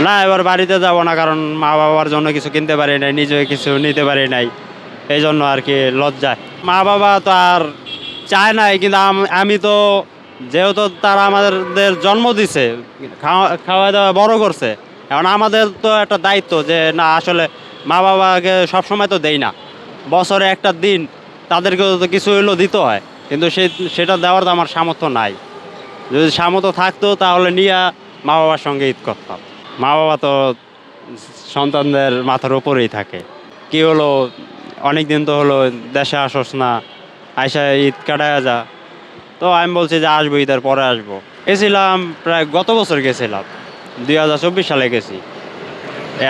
না, এবার বাড়িতে যাব না, কারণ মা বাবার জন্য কিছু কিনতে পারি নাই নিজে কিছু নিতে পারি নাই। এই জন্য আর কি লজ্জায় মা বাবা তো আর চায় নাই, কিন্তু আম- তো যেহেতু তারা আমাদের জন্ম দিছে, খাওয়া খাওয়া দাওয়া বড় করছে, এখন আমাদের তো একটা দায়িত্ব যে, না, আসলে মা বাবাকে সবসময় তো দেই না। বছরে একটা দিন তাদেরকেও তো কিছু হইলেও দিতে হয়, কিন্তু সে সেটা দেওয়ার তো আমার সামর্থ্য নাই। যদি সামর্থ্য থাকতো, তাহলে নিয়ে মা বাবার সঙ্গে ঈদ করতাম। মা বাবা তো সন্তানদের মাথার উপরেই থাকে। কি হলো? অনেক দিন তো হলো দেশে আসস না, আইসা ঈদ কাটায় যা। তো আমি বলছি যে আসব, ঈদের পরে আসব। গেছিলাম প্রায় গত বছর গেছিলাম, দুই হাজার চব্বিশ সালে গেছি।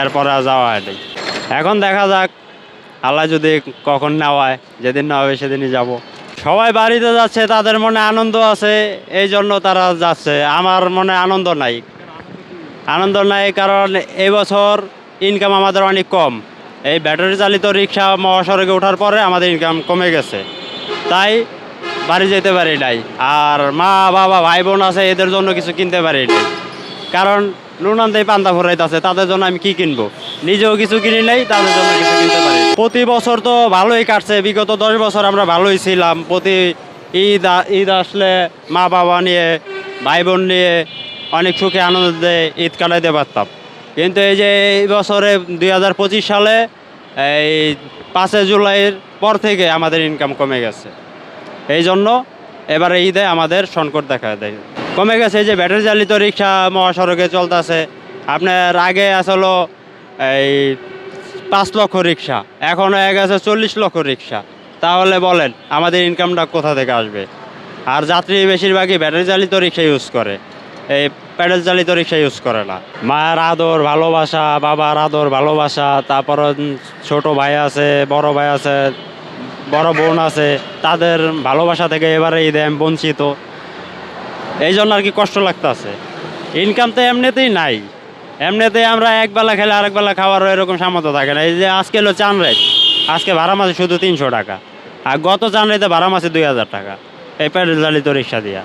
এরপরে যাওয়া হয়নি। এখন দেখা যাক, আল্লাহ যদি কখন নেওয়ায়, যেদিন না হবে সেদিনই যাব। সবাই বাড়িতে যাচ্ছে, তাদের মনে আনন্দ আছে, এই জন্য তারা যাচ্ছে। আমার মনে আনন্দ নাই। আনন্দ নাই, কারণ এবছর ইনকাম আমাদের অনেক কম। এই ব্যাটারি চালিত রিক্সা মহাসড়কে ওঠার পরে আমাদের ইনকাম কমে গেছে। তাই বাড়ি যেতে পারি নাই। আর মা, বাবা ভাই বোন আছে, এদের জন্য কিছু কিনতে পারি নাই। কারণ নুনান্তেই পান্তা ফুরাইতেছে তাদের জন্য আমি কি কিনবো? নিজেও কিছু কিনি নাই, তাদের জন্য কিছু কিনতে পারি প্রতি বছর তো ভালোই কাটছে। বিগত দশ বছর আমরা ভালোই ছিলাম। প্রতি ঈদ ঈদ আসলে মা বাবা নিয়ে ভাই বোন নিয়ে অনেক সুখে আনন্দে ঈদ কাটাইতে পারতাম। কিন্তু এই যে এই বছরে দুই হাজার পঁচিশ সালে, এই পাঁচই জুলাইয়ের পর থেকে আমাদের ইনকাম কমে গেছে। এই জন্য এবারে ঈদে আমাদের সংকট দেখা দেয়। কমে গেছে এই যে ব্যাটারি চালিত রিক্সা মহাসড়কে চলতেছে। আপনার আগে আসলো এই পাঁচ লক্ষ রিক্সা, এখন হয়ে গেছে চল্লিশ লক্ষ রিক্সা। তাহলে বলেন, আমাদের ইনকামটা কোথা থেকে আসবে? আর যাত্রী বেশিরভাগই ব্যাটারি চালিত রিক্সা ইউজ করে। এই প্যাডেল চালিত রিক্সা ইউজ করে না। মায়ের আদর, ভালোবাসা, বাবার আদর, ভালোবাসা, তারপর ছোট ভাই আছে, বড় ভাই আছে, বড় বোন আছে, তাদের ভালোবাসা থেকে এবারে ঈদে আমি বঞ্চিত। এই জন্য আর কি কষ্ট লাগতেছে। ইনকাম তো এমনিতেই নাই। এমনিতেই আমরা একবেলা খেলে আরেক বেলা খাওয়ারও এরকম সামর্থ্য থাকে না। এই যে আজকে হলো চান রাইত আজকে ভাড়া মাসে শুধু তিনশো টাকা। আর গত চান রাইতে ভাড়া মাসে দুই হাজার টাকা। এই প্যাডেল চালিত রিক্সা দিয়া।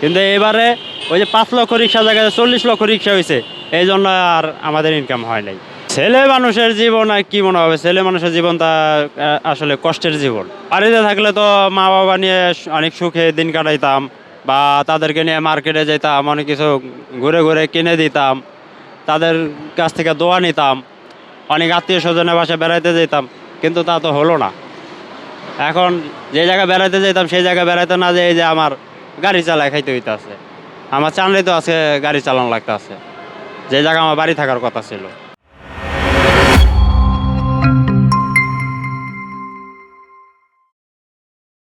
কিন্তু এবারে ওই যে পাঁচ লক্ষ রিক্সা জায়গায় চল্লিশ লক্ষ রিক্সা হয়েছে এই জন্য আর আমাদের ইনকাম হয় নাই। ছেলে মানুষের জীবন আর কি মনে হবে? ছেলে মানুষের জীবন তা আসলে কষ্টের জীবন। বাড়িতে থাকলে তো মা বাবা নিয়ে অনেক সুখে দিন কাটাইতাম, বা তাদেরকে নিয়ে মার্কেটে যেতাম অনেক কিছু ঘুরে ঘুরে কিনে দিতাম, তাদের কাছ থেকে দোয়া নিতাম, অনেক আত্মীয় স্বজনের বাসায় বেড়াইতে যেতাম কিন্তু তা তো হলো না। এখন যে জায়গায় বেড়াইতে যেতাম সেই জায়গায় বেড়াইতে না যে এই যে আমার গাড়ি চালায় খাইতে হইতে আছে আমার চানলে তো আছে গাড়ি চালানো লাগতে আছে যে জায়গা আমার বাড়ি থাকার কথা ছিল।